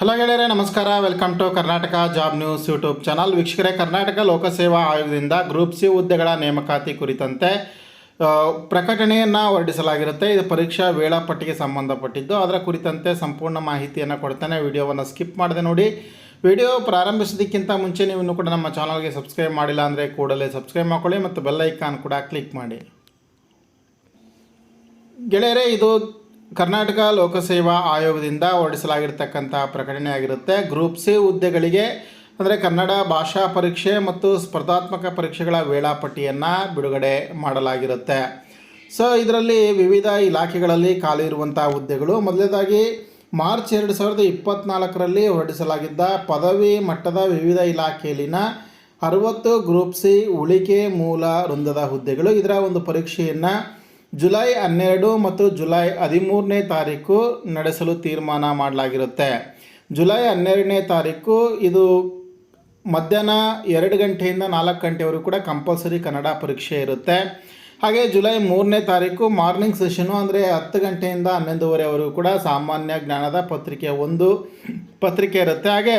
Hello ಗೆಳೆಯರೆ, ನಮಸ್ಕಾರ. Welcome to Karnataka job news YouTube channel ವೀಕ್ಷಕರೇ, ಕರ್ನಾಟಕ ಲೋಕಸೇವಾ ಆಯೋಗದಿಂದ ಗ್ರೂಪ್ ಸಿ ಹುದ್ದೆಗಳ ನೇಮಕಾತಿ ಕುರಿತಂತೆ ಪ್ರಕಟಣೆಯನ್ನು ಹೊರಡಿಸಲಾಗಿರುತ್ತೆ. ಇದು ಪರೀಕ್ಷಾ ವೇಳಾಪಟ್ಟಿಗೆ ಸಂಬಂಧಪಟ್ಟಿದ್ದು. ಅದರ ಕುರಿತಂತೆ ಸಂಪೂರ್ಣ ಮಾಹಿತಿಯನ್ನು ಕೊಡ್ತಾನೆ. ವಿಡಿಯೋವನ್ನು ಸ್ಕಿಪ್ ಮಾಡದೆ ನೋಡಿ. ವಿಡಿಯೋ ಪ್ರಾರಂಭಿಸೋದಕ್ಕಿಂತ ಮುಂಚೆ ನೀವು ಕೂಡ ನಮ್ಮ ಚಾನಲ್ಗೆ ಸಬ್ಸ್ಕ್ರೈಬ್ ಮಾಡಿಲ್ಲ ಅಂದರೆ ಕೂಡಲೇ ಸಬ್ಸ್ಕ್ರೈಬ್ ಮಾಡ್ಕೊಳ್ಳಿ ಮತ್ತು ಬೆಲ್ಲೈಕಾನ್ ಕೂಡ ಕ್ಲಿಕ್ ಮಾಡಿ. ಗೆಳೆಯರೇ, ಇದು ಕರ್ನಾಟಕ ಲೋಕಸೇವಾ ಆಯೋಗದಿಂದ ಹೊರಡಿಸಲಾಗಿರ್ತಕ್ಕಂಥ ಪ್ರಕಟಣೆ ಆಗಿರುತ್ತೆ. ಗ್ರೂಪ್ ಸಿ ಹುದ್ದೆಗಳಿಗೆ ಅಂದರೆ ಕನ್ನಡ ಭಾಷಾ ಪರೀಕ್ಷೆ ಮತ್ತು ಸ್ಪರ್ಧಾತ್ಮಕ ಪರೀಕ್ಷೆಗಳ ವೇಳಾಪಟ್ಟಿಯನ್ನು ಬಿಡುಗಡೆ ಮಾಡಲಾಗಿರುತ್ತೆ. ಸೊ ಇದರಲ್ಲಿ ವಿವಿಧ ಇಲಾಖೆಗಳಲ್ಲಿ ಖಾಲಿ ಇರುವಂಥ ಹುದ್ದೆಗಳು. ಮೊದಲನೇದಾಗಿ, ಮಾರ್ಚ್ ಎರಡು ಸಾವಿರದ ಇಪ್ಪತ್ತ್ನಾಲ್ಕರಲ್ಲಿ ಹೊರಡಿಸಲಾಗಿದ್ದ ಪದವಿ ಮಟ್ಟದ ವಿವಿಧ ಇಲಾಖೆಯಲ್ಲಿನ ಅರವತ್ತು ಗ್ರೂಪ್ ಸಿ ಉಳಿಕೆ ಮೂಲ ವೃಂದದ ಹುದ್ದೆಗಳು. ಇದರ ಒಂದು ಪರೀಕ್ಷೆಯನ್ನು ಜುಲೈ ಹನ್ನೆರಡು ಮತ್ತು ಜುಲೈ ಹದಿಮೂರನೇ ತಾರೀಕು ನಡೆಸಲು ತೀರ್ಮಾನ ಮಾಡಲಾಗಿರುತ್ತೆ. ಜುಲೈ ಹನ್ನೆರಡನೇ ತಾರೀಕು ಇದು ಮಧ್ಯಾಹ್ನ ಎರಡು ಗಂಟೆಯಿಂದ ನಾಲ್ಕು ಗಂಟೆವರೆಗೂ ಕೂಡ ಕಂಪಲ್ಸರಿ ಕನ್ನಡ ಪರೀಕ್ಷೆ ಇರುತ್ತೆ. ಹಾಗೆ ಜುಲೈ ಮೂರನೇ ತಾರೀಕು ಮಾರ್ನಿಂಗ್ ಸೆಷನು ಅಂದರೆ ಹತ್ತು ಗಂಟೆಯಿಂದ ಹನ್ನೊಂದುವರೆವರೆಗೂ ಕೂಡ ಸಾಮಾನ್ಯ ಜ್ಞಾನದ ಪತ್ರಿಕೆ ಒಂದು ಪತ್ರಿಕೆ ಇರುತ್ತೆ. ಹಾಗೆ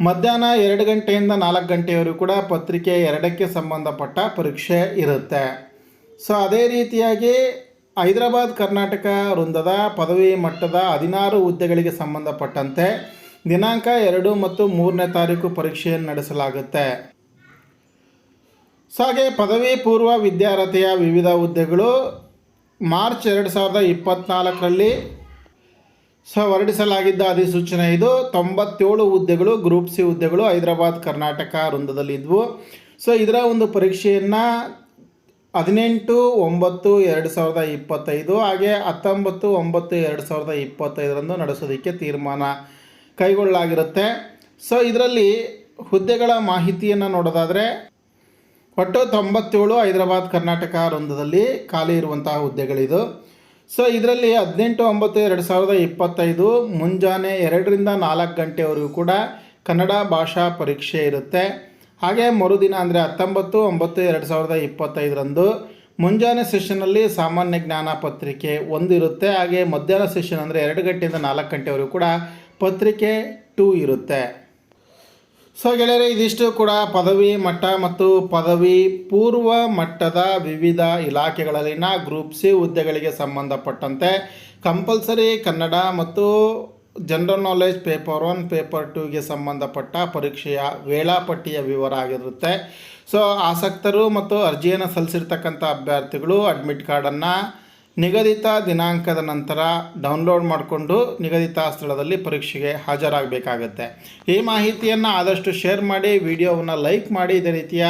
ಮಧ್ಯಾಹ್ನ ಎರಡು ಗಂಟೆಯಿಂದ ನಾಲ್ಕು ಗಂಟೆವರೆಗೂ ಕೂಡ ಪತ್ರಿಕೆ ಎರಡಕ್ಕೆ ಸಂಬಂಧಪಟ್ಟ ಪರೀಕ್ಷೆ ಇರುತ್ತೆ. ಸೊ ಅದೇ ರೀತಿಯಾಗಿ ಹೈದರಾಬಾದ್ ಕರ್ನಾಟಕ ವೃಂದದ ಪದವಿ ಮಟ್ಟದ ಹದಿನಾರು ಹುದ್ದೆಗಳಿಗೆ ಸಂಬಂಧಪಟ್ಟಂತೆ ದಿನಾಂಕ ಎರಡು ಮತ್ತು ಮೂರನೇ ತಾರೀಕು ಪರೀಕ್ಷೆಯನ್ನು ನಡೆಸಲಾಗುತ್ತೆ. ಸೊ ಹಾಗೆ ಪದವಿ ಪೂರ್ವ ವಿದ್ಯಾರ್ಹತೆಯ ವಿವಿಧ ಹುದ್ದೆಗಳು ಮಾರ್ಚ್ ಎರಡು ಸಾವಿರದ ಇಪ್ಪತ್ತ್ನಾಲ್ಕರಲ್ಲಿ ಸೊ ಹೊರಡಿಸಲಾಗಿದ್ದ ಅಧಿಸೂಚನೆ ಇದು. ತೊಂಬತ್ತೇಳು ಹುದ್ದೆಗಳು, ಗ್ರೂಪ್ ಸಿ ಹುದ್ದೆಗಳು ಹೈದರಾಬಾದ್ ಕರ್ನಾಟಕ ವೃಂದದಲ್ಲಿದ್ವು ಸೊ ಇದರ ಒಂದು ಪರೀಕ್ಷೆಯನ್ನು ಹದಿನೆಂಟು ಒಂಬತ್ತು ಎರಡು ಸಾವಿರದ ಇಪ್ಪತ್ತೈದು ಹಾಗೆ ಹತ್ತೊಂಬತ್ತು ಒಂಬತ್ತು ಎರಡು ಸಾವಿರದ ಇಪ್ಪತ್ತೈದರಂದು ನಡೆಸೋದಕ್ಕೆ ತೀರ್ಮಾನ ಕೈಗೊಳ್ಳಲಾಗಿರುತ್ತೆ. ಸೊ ಇದರಲ್ಲಿ ಹುದ್ದೆಗಳ ಮಾಹಿತಿಯನ್ನು ನೋಡೋದಾದರೆ, ಒಟ್ಟು ತೊಂಬತ್ತೇಳು ಹೈದರಾಬಾದ್ ಕರ್ನಾಟಕ ವೃಂದದಲ್ಲಿ ಖಾಲಿ ಇರುವಂತಹ ಹುದ್ದೆಗಳಿದು. ಸೊ ಇದರಲ್ಲಿ ಹದಿನೆಂಟು ಒಂಬತ್ತು ಎರಡು ಸಾವಿರದ ಇಪ್ಪತ್ತೈದು, ಮುಂಜಾನೆ ಎರಡರಿಂದ ನಾಲ್ಕು ಗಂಟೆವರೆಗೂ ಕೂಡ ಕನ್ನಡ ಭಾಷಾ ಪರೀಕ್ಷೆ ಇರುತ್ತೆ. ಹಾಗೆ ಮರುದಿನ ಅಂದರೆ ಹತ್ತೊಂಬತ್ತು, ಒಂಬತ್ತು, ಎರಡು ಸಾವಿರದ ಇಪ್ಪತ್ತೈದರಂದು ಮುಂಜಾನೆ ಸೆಷನಲ್ಲಿ ಸಾಮಾನ್ಯ ಜ್ಞಾನ ಪತ್ರಿಕೆ ಒಂದಿರುತ್ತೆ. ಹಾಗೆ ಮಧ್ಯಾಹ್ನ ಸೆಷನ್ ಅಂದರೆ ಎರಡು ಗಂಟೆಯಿಂದ ನಾಲ್ಕು ಗಂಟೆವರೆಗೂ ಕೂಡ ಪತ್ರಿಕೆ ಟೂ ಇರುತ್ತೆ. ಸೊ ಗೆಳೆಯರೆ, ಇದಿಷ್ಟು ಕೂಡ ಪದವಿ ಮಟ್ಟ ಮತ್ತು ಪದವಿ ಪೂರ್ವ ಮಟ್ಟದ ವಿವಿಧ ಇಲಾಖೆಗಳಲ್ಲಿನ ಗ್ರೂಪ್ ಸಿ ಹುದ್ದೆಗಳಿಗೆ ಸಂಬಂಧಪಟ್ಟಂತೆ ಕಂಪಲ್ಸರಿ ಕನ್ನಡ ಮತ್ತು general knowledge paper one paper ಟೂಗೆ ಸಂಬಂಧಪಟ್ಟ ಪರೀಕ್ಷೆಯ ವೇಳಾಪಟ್ಟಿಯ ವಿವರ ಆಗಿರುತ್ತೆ. ಸೊ ಆಸಕ್ತರು ಮತ್ತು ಅರ್ಜಿಯನ್ನು ಸಲ್ಲಿಸಿರ್ತಕ್ಕಂಥ ಅಭ್ಯರ್ಥಿಗಳು ಅಡ್ಮಿಟ್ ಕಾರ್ಡನ್ನು ನಿಗದಿತ ದಿನಾಂಕದ ನಂತರ ಡೌನ್ಲೋಡ್ ಮಾಡಿಕೊಂಡು ನಿಗದಿತ ಸ್ಥಳದಲ್ಲಿ ಪರೀಕ್ಷೆಗೆ ಹಾಜರಾಗಬೇಕಾಗತ್ತೆ. ಈ ಮಾಹಿತಿಯನ್ನು ಆದಷ್ಟು ಶೇರ್ ಮಾಡಿ ವಿಡಿಯೋವನ್ನು ಲೈಕ್ ಮಾಡಿ, ಇದೇ ರೀತಿಯ